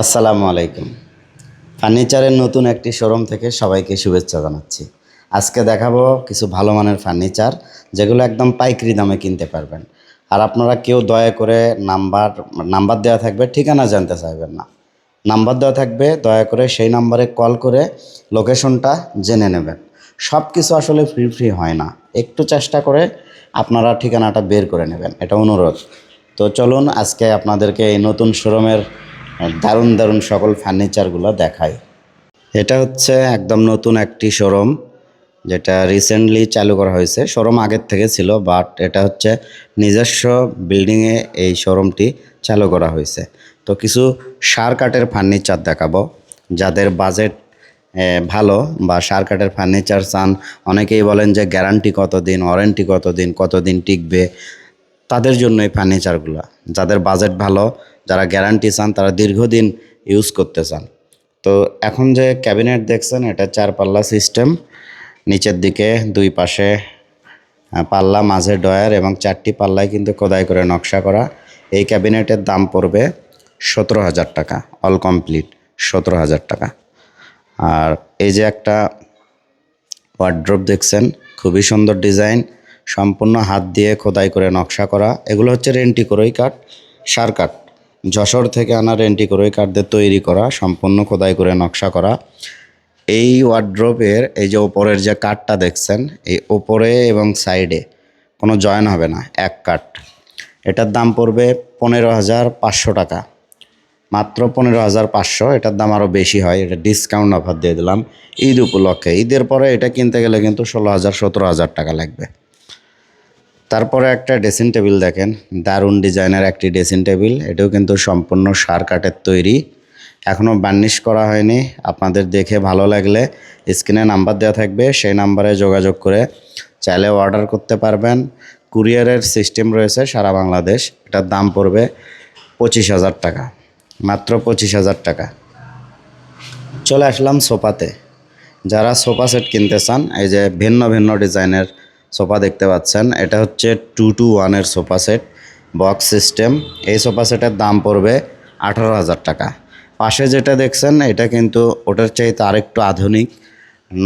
আসসালামু আলাইকুম। ফার্নিচারের নতুন একটি শোরুম থেকে সবাইকে শুভেচ্ছা জানাচ্ছি। আজকে দেখাবো কিছু ভালো মানের ফার্নিচার, যেগুলো একদম পাইকারি দামে কিনতে পারবেন। আর আপনারা কেউ দয়া করে নাম্বার নাম্বার দেওয়া থাকবে, ঠিকানা জানতে চাইবেন না। নাম্বার দেওয়া থাকবে, দয়া করে সেই নাম্বারে কল করে লোকেশনটা জেনে নেবেন। সব কিছু আসলে ফ্রি ফ্রি হয় না। একটু চেষ্টা করে আপনারা ঠিকানাটা বের করে নেবেন। এটা অনুরোধ। তো চলুন, আজকে আপনাদেরকে এই নতুন শোরুমের দারুণ দারুণ সকল ফার্নিচারগুলো দেখায়। এটা হচ্ছে একদম নতুন একটি শোরুম, যেটা রিসেন্টলি চালু করা হয়েছে। শোরুম আগের থেকে ছিল বাট এটা হচ্ছে নিজস্ব বিল্ডিংয়ে এই শোরুমটি চালু করা হয়েছে। তো কিছু সার ফার্নিচার দেখাবো, যাদের বাজেট ভালো বা সার কাঠের ফার্নিচার চান। অনেকেই বলেন যে গ্যারান্টি কতদিন ওয়ারেন্টি কতদিন কতদিন টিকবে? তাদের জন্য এই ফার্নিচারগুলো, যাদের বাজেট ভালো যারা গ্যারান্টি চান, তারা দীর্ঘদিন ইউজ করতে চান। তো এখন যে ক্যাবিনেট দেখছেন, এটা চার পাল্লা সিস্টেম নিচের দিকে দুই পাশে পাল্লা, মাঝে ডয়ার এবং চারটি পাল্লায় কিন্তু খোদাই করে নকশা করা। এই ক্যাবিনেটের দাম পড়বে সতেরো হাজার টাকা অল কমপ্লিট সতেরো হাজার টাকা। আর এই যে একটা ওয়ার্ড্রপ দেখছেন, খুবই সুন্দর ডিজাইন সম্পূর্ণ হাত দিয়ে খোদাই করে নকশা করা। এগুলো হচ্ছে রেন্টি করই কাঠ সার কাঠ যশোর থেকে আনা রেন্টি করই কাঠ তৈরি করা, সম্পূর্ণ খোদাই করে নকশা করা। এই ওয়ার্ড্রপের এই যে ওপরের যে কাঠটা দেখছেন, এই ওপরে এবং সাইডে কোনো জয়েন হবে না, এক কাঠ। এটার দাম পড়বে পনেরো হাজার পাঁচশো টাকা। মাত্র পনেরো হাজার পাঁচশো, এটার দাম আরও বেশি হয়, এটা ডিসকাউন্ট অফার দিয়ে দিলাম ঈদ উপলক্ষে। ঈদের পরে এটা কিনতে গেলে কিন্তু ষোলো হাজার, সতেরো হাজার টাকা লাগবে। তারপরে একটা ড্রেসিং টেবিল দেখেন। দারুণ ডিজাইনের একটি ড্রেসিং টেবিল। এটাও কিন্তু সম্পূর্ণ সার কাঠের তৈরি। এখনও বার্নিশ করা হয়নি। আপনাদের দেখে ভালো লাগলে স্ক্রিনে নাম্বার দেওয়া থাকবে। সেই নাম্বারে যোগাযোগ করে চাইলে অর্ডার করতে পারবেন। কুরিয়ারের সিস্টেম রয়েছে সারা বাংলাদেশ। এটার দাম পড়বে পঁচিশ হাজার টাকা। মাত্র পঁচিশ হাজার টাকা। চলে আসলাম সোফাতে। যারা সোফা সেট কিনতে চান, এই যে ভিন্ন ভিন্ন ডিজাইনের সোফা দেখতে পাচ্ছেন। এটা হচ্ছে টু টু ওয়ানের সোফা সেট, বক্স সিস্টেম। এই সোফা সেটের দাম পড়বে আঠারো হাজার টাকা। পাশে যেটা দেখছেন, এটা কিন্তু ওটার চাইতে আরেকটু আধুনিক,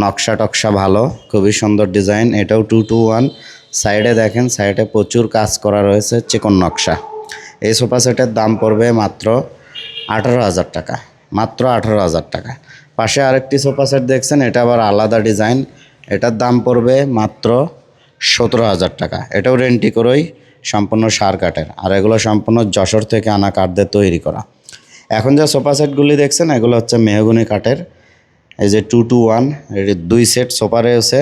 নকশা টকশা ভালো, খুবই সুন্দর ডিজাইন। এটাও টু টু ওয়ান সাইডে দেখেন, সাইডে প্রচুর কাজ করা রয়েছে চিকন নকশা। এই সোফা সেটের দাম পড়বে মাত্র আঠারো হাজার টাকা, মাত্র আঠারো হাজার টাকা। পাশে আরেকটি সোফা সেট দেখছেন, এটা আবার আলাদা ডিজাইন। এটার দাম পড়বে মাত্র সতেরো হাজার টাকা। এটাও রেন্টি করেই সম্পূর্ণ সার কাঠের। আর এগুলো সম্পূর্ণ যশোর থেকে আনা কাঠ দিয়ে তৈরি করা। এখন যে সোফা সেটগুলি দেখছেন, এগুলো হচ্ছে মেহগুনি কাঠের। এই যে টু টু ওয়ান দুই সেট সোফা রয়েছে।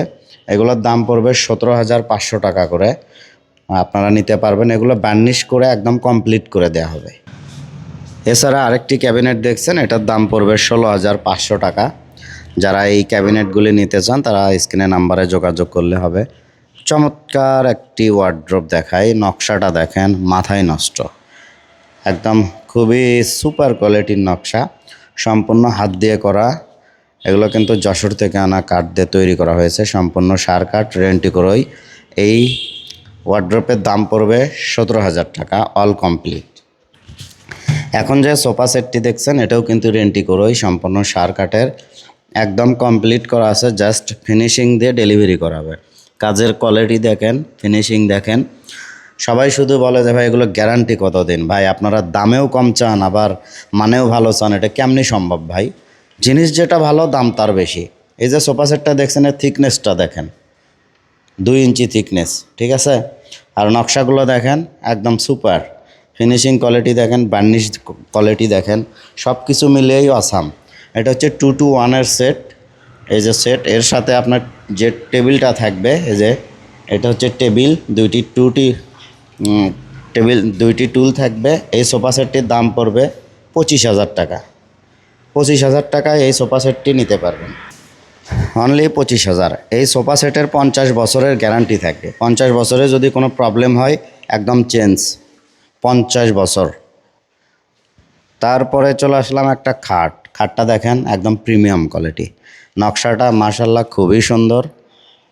এগুলোর দাম পড়বে সতেরো হাজার পাঁচশো টাকা করে। আপনারা নিতে পারবেন, এগুলো বার্নিশ করে একদম কমপ্লিট করে দেওয়া হবে। এছাড়া আরেকটি ক্যাবিনেট দেখছেন, এটার দাম পড়বে ষোলো হাজার পাঁচশো টাকা। যারা এই ক্যাবিনেটগুলি নিতে চান, তারা স্ক্রিনে নাম্বারে যোগাযোগ করলে হবে। চমৎকার একটি ওয়ার্ড্রপ দেখাই নকশাটা দেখেন মাথায় নষ্ট। একদম খুবই সুপার কোয়ালিটির নকশা, সম্পূর্ণ হাত দিয়ে করা। এগুলো কিন্তু যশোর থেকে আনা কাঠ দিয়ে তৈরি করা হয়েছে, সম্পূর্ণ সার কাঠ, রেন্টি করোই। এই ওয়ার্ড্রপের দাম পড়বে সতেরো হাজার টাকা অল কমপ্লিট এখন যে সোফা সেটটি দেখছেন, এটাও কিন্তু রেন্টি করোই, সম্পূর্ণ সার কাঠের। একদম কমপ্লিট করা আছে জাস্ট ফিনিশিং দিয়ে ডেলিভারি করাবে। কাজের কোয়ালিটি দেখেন ফিনিশিং দেখেন। সবাই শুধু বলে যে, ভাই, এগুলো গ্যারান্টি কতদিন? ভাই, আপনারা দামেও কম চান, আবার মানেও ভালো চান, এটা কেমনি সম্ভব ভাই? জিনিস যেটা ভালো, দাম তার বেশি। এই যে সোফা সেটটা দেখছেন, এর থিকনেসটা দেখেন। দুই ইঞ্চি থিকনেস ঠিক আছে? আর নকশাগুলো দেখেন, একদম সুপার ফিনিশিং কোয়ালিটি দেখেন বার্নিশ কোয়ালিটি দেখেন সব কিছু মিলিয়েই আসাম এটা হচ্ছে টু টু ওয়ানের সেট এই যে সেট এর সাথে আপনার যে টেবিলটা থাকবে, এই যে এটা হচ্ছে টেবিল, দুইটি টুটি টেবিল, দুইটি টুল থাকবে, এই সোফা সেটটির দাম পড়বে পঁচিশ হাজার টাকা। পঁচিশ হাজার টাকায় এই সোফা সেটটি নিতে পারবেন। অনলি পঁচিশ হাজার। এই সোফা সেটের পঞ্চাশ বছরের গ্যারান্টি থাকে। পঞ্চাশ বছরে যদি কোনো প্রবলেম হয়, একদম চেঞ্জ পঞ্চাশ বছর। তারপরে চলে আসলাম একটা খাট। খাটটা দেখেন, একদম প্রিমিয়াম কোয়ালিটি নকশাটা মার্শাল্লাহ খুবই সুন্দর।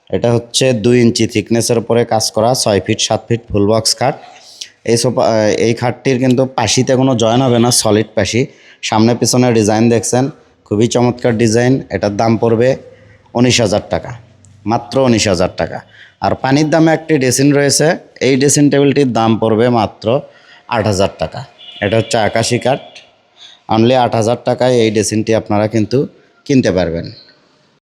এটা হচ্ছে দুই ইঞ্চি থিকনেসের উপরে কাজ করা, ছয় ফিট, সাত ফিট ফুল বক্স খাট। এই সোফা, এই খাটটির কিন্তু পাশিতে কোনো জয়েন হবে না সলিড পাশি। সামনে পিছনে ডিজাইন দেখছেন, খুবই চমৎকার ডিজাইন, এটার দাম পড়বে উনিশ হাজার টাকা, মাত্র উনিশ হাজার টাকা। আর পানির দামে একটি ড্রেসিং রয়েছে, এই ড্রেসিং টেবিলটির দাম পড়বে মাত্র আট হাজার টাকা। এটা হচ্ছে আকাশি কাঠ অনলি আট হাজার টাকায় এই ড্রেসিংটি আপনারা কিন্তু কিনতে পারবেন।